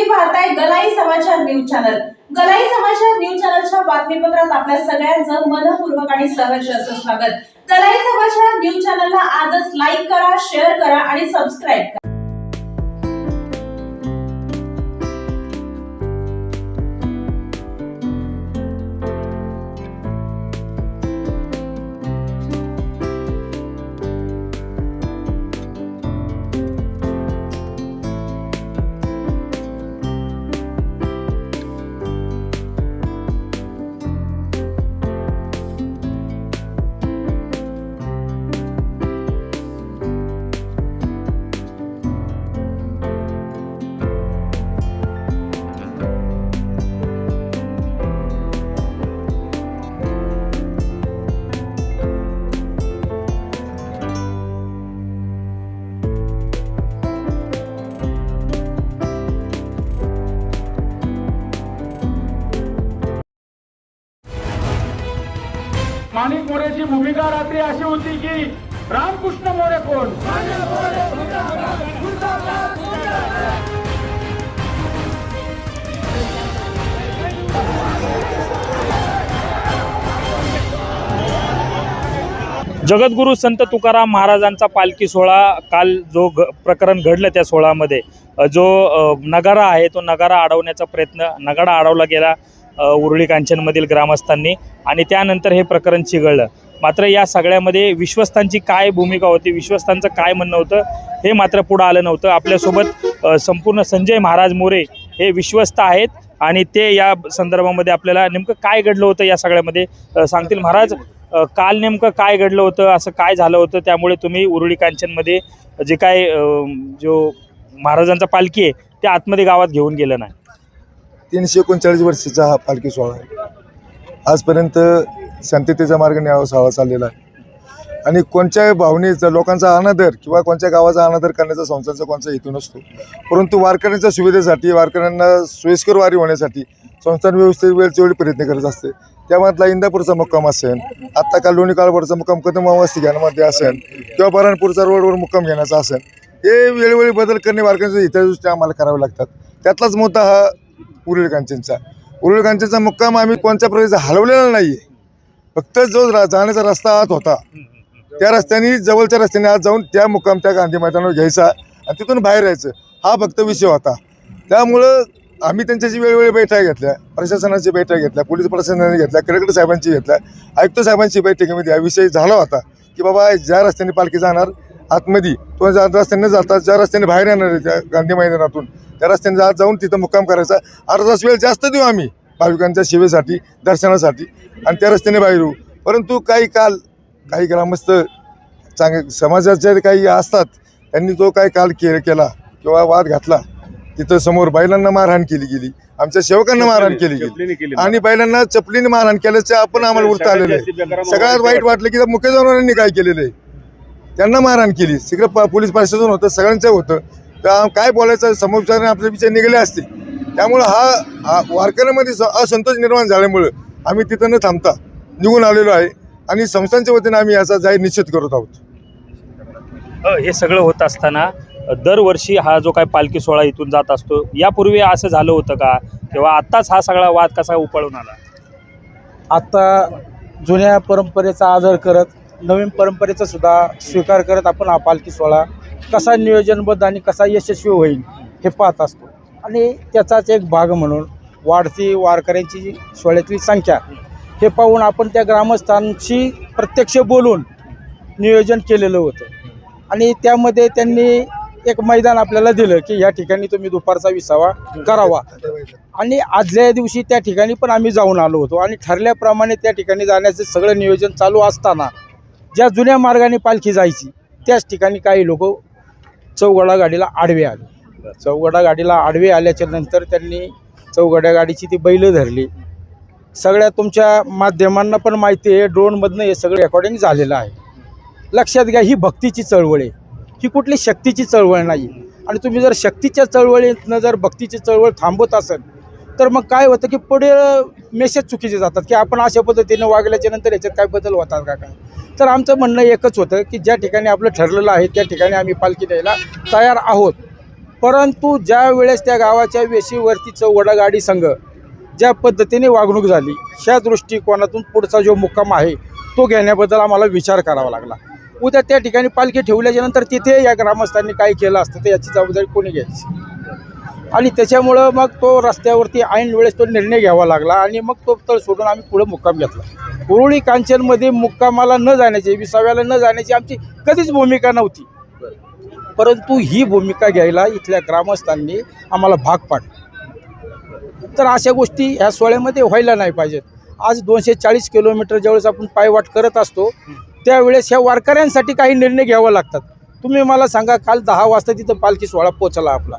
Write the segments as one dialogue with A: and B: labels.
A: तुम्ही पाहताय गलाई समाचार न्यूज चॅनल. गलाई समाचार न्यूज चॅनलच्या बातमीपत्रात आपल्या सगळ्यांचं मनपूर्वक आणि सहर्ष असं स्वागत. गलाई समाचार न्यूज चॅनलला आजच लाईक करा शेअर करा आणि सबस्क्राईब करा.
B: माणिक मोरेची भूमिका रात्री अशी होती की रामकृष्ण मोरे कोण?
C: जगद्गुरू संत तुकाराम महाराजांचा पालखी सोहळा काल जो घ प्रकरण घडलं त्या सोहळ्यामध्ये. जो नगारा आहे तो नगारा अडवण्याचा प्रयत्न नगारा अडवला गेला. उरुळी कांचनमधील ग्रामस्थांनी आणि त्यानंतर हे प्रकरण चिघळलं. मात्र या सगळ्यामध्ये विश्वस्तांची काय भूमिका होती विश्वस्तांचं काय म्हणणं होतं हे मात्र पुढं आलं नव्हतं. आपल्यासोबत संपूर्ण संजय महाराज मोरे हे विश्वस्त आहेत आणि ते या संदर्भामध्ये आपल्याला नेमकं काय घडलं होतं या सगळ्यामध्ये सांगतील? महाराज काल नेमकं काय घडलं होतं असं काय झालं होतं? त्यामुळे तुम्ही उरुळी कांचनमध्ये जे काय जो महाराजांचा पालखी आहे ते आतमध्ये गावात घेऊन गेलं नाही.
D: तीनशे एकोणचाळीस वर्षाचा हा पालखी सोहळा आहे. आजपर्यंत शांततेचा मार्ग न्यावा चाललेला आहे. आणि कोणत्याही भावनेचा लोकांचा अनादर किंवा कोणत्या गावाचा अनादर करण्याचा संस्थांचा कोणता हेतू नसतो. परंतु वारकऱ्यांच्या सुविधेसाठी वारकऱ्यांना सोयीस्कर वारी होण्यासाठी संस्थान व्यवस्थेत वेळच्या वेळी प्रयत्न करत असते. त्यामधला इंदापूरचा मुक्काम असेल आत्ता काल लोणी काळभरचा मुक्काम कदम अवस्थी घेण्यामध्ये असेल किंवा बऱ्हाणपूरचा रोडवर मुक्काम घेण्याचा असेल हे वेळोवेळी बदल करणे वारकऱ्यांच्या हितादृष्ट्या आम्हाला करावे लागतात. त्यातलाच मुद्दा हा उरुळ कांचनचा उरुळ कांचनचा मुक्काम आम्ही कोणत्या प्रकारचा हलवलेला नाही आहे फक्त जो रा- जाण्याचा रस्ता आत होता. त्या रस्त्याने जवळच्या रस्त्याने आत जाऊन त्या मुक्काम त्या गांधी मैदानावर घ्यायचा आणि तिथून बाहेर यायचं. हा फक्त विषय होता. त्यामुळं आम्ही त्यांच्याशी वेळोवेळी बैठका घेतल्या प्रशासनाची बैठक घेतल्या पोलीस प्रशासनाने घेतल्या कलेक्टर साहेबांची घेतल्या. आयुक्त साहेबांची बैठकीमध्ये हा विषय झाला होता की बाबा ज्या रस्त्याने पालखी जाणार आतमध्ये तो ज्या रस्त्याने जाता ज्या रस्त्याने बाहेर येणार आहे त्या गांधी मैदानातून त्या रस्त्याने आत जाऊन तिथं मुक्काम करायचा. अर्धा तास वेळ जास्त देऊ आम्ही भाविकांच्या सेवेसाठी दर्शनासाठी. आणि त्या रस्त्याने बाहेर येऊ. परंतु काही काल काही ग्रामस्थ चांग समाजाचे काही असतात त्यांनी तो काही काल के केला किंवा वाद घातला तिथं समोर बैलांना मारहाण केली गेली. आमच्या सेवकांना मारहाण केली गेली. आणि बैलांना चपलीने मारहाण केल्याचे आपण आम्हाला उरता आलेलं आहे. सगळ्यात वाईट वाटलं. की मुख्य जनावरांनी काय केलेलं. आहे त्यांना मारहाण केली. प- पोलीस प्रशासन होतं सगळ्यांचं होतं. त्या काय बोलायचं समोरच्याने आपले विषय निघाले असते त्यामुळं हा हा वारकऱ्यांमध्ये स- असंतोष निर्माण झाल्यामुळं आम्ही तिथं न थांबता निघून आलेलो आहे आणि संस्थांच्या वतीने आम्ही याचा जाहीर निश्चित करत आहोत.
C: अ, हे सगळं होत असताना दरवर्षी हा जो काय पालखी सोहळा इथून जात असतो यापूर्वी असं झालं होतं का? किंवा आत्ताच हा सगळा वाद कसा उपळून आला?
E: आत्ता जुन्या परंपरेचा आदर करत नवीन परंपरेचा सुद्धा स्वीकार करत आपण हा पालखी सोहळा कसा नियोजनबद्ध आणि कसा यशस्वी होईल हे पाहत असतो. आणि त्याचाच एक भाग म्हणून वाढती वारकऱ्यांची जी सोहळ्यातली संख्या हे पाहून आपण त्या ग्रामस्थांशी प्रत्यक्ष बोलून नियोजन केलेलं होतं. आणि त्यामध्ये त्यांनी एक मैदान आपल्याला दिलं की या ठिकाणी तुम्ही दुपारचा विसावा करावा. आणि आदल्या दिवशी त्या ठिकाणी पण आम्ही जाऊन आलो होतो आणि ठरल्याप्रमाणे त्या ठिकाणी जाण्याचं सगळं नियोजन चालू असताना ज्या जुन्या मार्गाने पालखी जायची त्याच ठिकाणी काही लोक चौगडा गाडीला आडवे आले. चौगडा गाडीला आडवे आल्याच्यानंतर त्यांनी चौगड्या गाडीची ती बैलं धरली. सगळ्या तुमच्या माध्यमांना पण माहिती आहे ड्रोनमधनं हे सगळं रेकॉर्डिंग झालेलं आहे. लक्षात घ्या ही भक्तीची चळवळ आहे. ही कुठली शक्तीची चळवळ नाही. आणि तुम्ही जर शक्तीच्या चळवळीतनं जर भक्तीची चळवळ थांबवत असाल तर मग काय होतं की पुढे मेसेज चुकीचे जातात की आपण अशा पद्धतीने वागल्याच्या नंतर याच्यात काय बदल होतात का काय? तर आमचं म्हणणं एकच होतं की ज्या ठिकाणी आपलं ठरलेलं आहे त्या ठिकाणी आम्ही पालखी द्यायला तयार आहोत. परंतु ज्या वेळेस त्या गावाच्या वेशीवरतीचं वडगाडी संघ ज्या पद्धतीने वागणूक झाली ह्या दृष्टिकोनातून पुढचा जो मुक्काम आहे तो घेण्याबद्दल आम्हाला विचार करावा लागला. उद्या त्या ठिकाणी पालखी ठेवल्याच्यानंतर तिथे या ग्रामस्थांनी काय केलं असतं तर याची जबाबदारी कोणी घ्यायची? आणि त्याच्यामुळं मग तो रस्त्यावरती ऐन वेळेस तो निर्णय घ्यावा लागला आणि मग तो तळ सोडून आम्ही पुढं मुक्काम घेतला. उरुळी कांचनमध्ये मुक्कामाला न जाण्याची विसाव्याला न जाण्याची आमची कधीच भूमिका नव्हती. परंतु ही भूमिका घ्यायला इथल्या ग्रामस्थांनी आम्हाला भाग पाडलं. तर अशा गोष्टी ह्या सोहळ्यामध्ये व्हायला नाही पाहिजेत. आज दोनशे चाळीस किलोमीटर ज्यावेळेस आपण पायवाट करत असतो त्यावेळेस ह्या वारकऱ्यांसाठी काही निर्णय घ्यावा लागतात. तुम्ही मला सांगा काल दहा वाजता तिथं पालखी सोहळा पोचला आपला.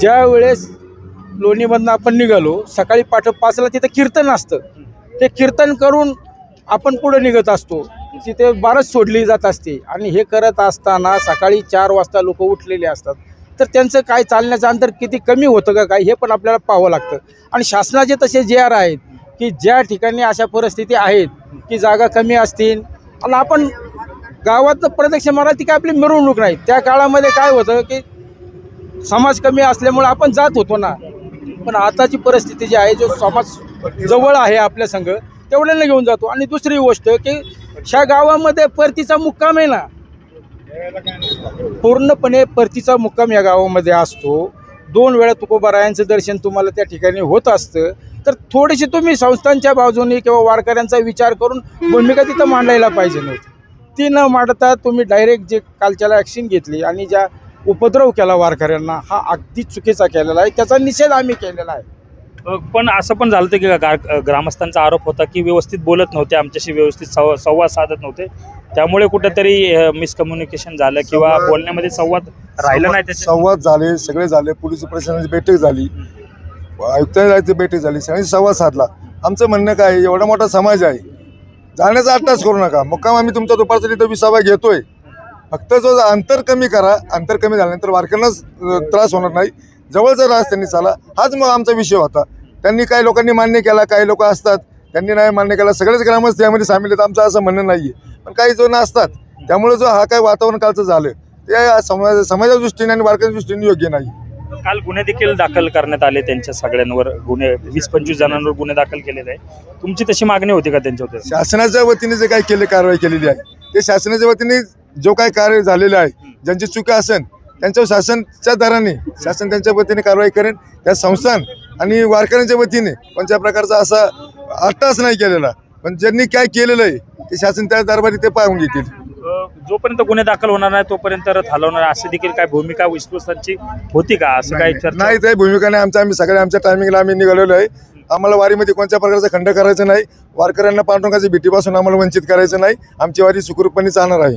E: ज्या वेळेस लोणीमधनं आपण निघालो सकाळी पाठ पाचला तिथं कीर्तन असतं. ते कीर्तन करून आपण पुढे निघत असतो. तिथे बारच सोडली जात असते. आणि हे करत असताना सकाळी चार वाजता लोक उठलेले असतात. तर त्यांचं काय चालण्याचं अंतर किती कमी होतं का काय हे पण आपल्याला पाहावं लागतं. आणि शासनाचे तसे जे आर आहेत की ज्या ठिकाणी अशा परिस्थिती आहेत की जागा कमी असतील आणि आपण गावात प्रदक्षिण मारा ती काय आपली मिरवणूक नाही. त्या काळामध्ये काय होतं की समाज कमी असल्यामुळे आपण जात होतो ना. पण आताची परिस्थिती जी आहे जो समाज जवळ आहे आपल्या संघ तेवढ्याला घेऊन जातो. आणि दुसरी गोष्ट की ह्या गावामध्ये परतीचा मुक्काम आहे ना. पूर्णपणे परतीचा मुक्काम या गावामध्ये असतो. दोन वेळा तुकोबारायांचं दर्शन तुम्हाला त्या ठिकाणी होत असतं. तर थोडीशी तुम्ही संस्थांच्या बाजूने किंवा वारकऱ्यांचा विचार करून भूमिका तिथं मांडायला पाहिजे नव्हती. ती न मांडता तुम्ही डायरेक्ट जे कालच्याला ॲक्शन घेतली आणि ज्या उपद्रव केला वारकऱ्यांना हा अगदी चुकीचा केलेला आहे. त्याचा निषेध आम्ही केलेला आहे.
C: पण असं पण झालं होतं की गा- ग्रामस्थांचा आरोप होता की व्यवस्थित बोलत नव्हते आमच्याशी व्यवस्थित संवा- संवाद साधत नव्हते. त्यामुळे कुठेतरी मिसकम्युनिकेशन झालं किंवा
D: संवाद-
C: बोलण्यामध्ये संवाद राहिला नाही त्याच्या
D: संवाद झाले सगळे झाले पोलीस प्रशासनाची बैठक झाली. आयुक्तालयाची बैठक झाली सगळ्यांनी संवाद साधला. आमचं म्हणणं काय आहे, एवढा मोठा समाज आहे. जाण्याचा अट्टाच करू नका. मुक्काम आम्ही तुमचा दुपारचा तिथं विसावा घेतोय. फक्त जो अंतर कमी करा अंतर कमी झाल्यानंतर वारकऱ्यांनाच त्रास होणार नाही. जवळचा रास त्यांनी चाला. हाच मग आमचा विषय होता. त्यांनी काही लोकांनी मान्य केला काही लोक असतात. त्यांनी नाही मान्य केला सगळेच ग्रामस्थ यामध्ये सामील आहेत आमचं असं म्हणणं नाही आहे पण काही जण असतात. त्यामुळे जो हा काय वातावरण कालचं झालं ते समाजा समाजाच्या दृष्टीने आणि वारकऱ्यांच्या दृष्टीने योग्य नाही.
C: काल गुन्हे देखील दाखल करण्यात आले त्यांच्या सगळ्यांवर. गुन्हे वीस पंचवीस जणांवर गुन्हे दाखल केलेले आहे तुमची तशी मागणी होती का त्यांच्यावर?
D: शासनाच्या वतीने जे काही केले कारवाई केलेली आहे ते शासनाच्या वतीने जो काही कार्य झालेलं आहे ज्यांची चुका असेल त्यांच्यावर शासनच्या दराने शासन त्यांच्या वतीने कारवाई करेन. त्या संस्थान आणि वारकऱ्यांच्या वतीने कोणत्या प्रकारचा असा अट्टाच नाही केलेला पण ज्यांनी काय केलेलं आहे ते शासन त्या दरबारी ते पाहून घेतील.
C: जोपर्यंत गुन्हे दाखल होणार नाही तोपर्यंत रथ हलवणार अशी देखील काय भूमिका विश्वस्तांची होती का? असं काही चर्चा?
D: नाही ते भूमिका नाही. आमच्या आम्ही सगळ्या आमच्या टायमिंगला आम्ही निघालेलो आहे. आम्हाला वारीमध्ये कोणत्या प्रकारचा खंड करायचा नाही. वारकऱ्यांना पांडुरंगाच्या भीतीपासून आम्हाला वंचित करायचं नाही. आमची वारी सुखरूपपणे चालणार आहे.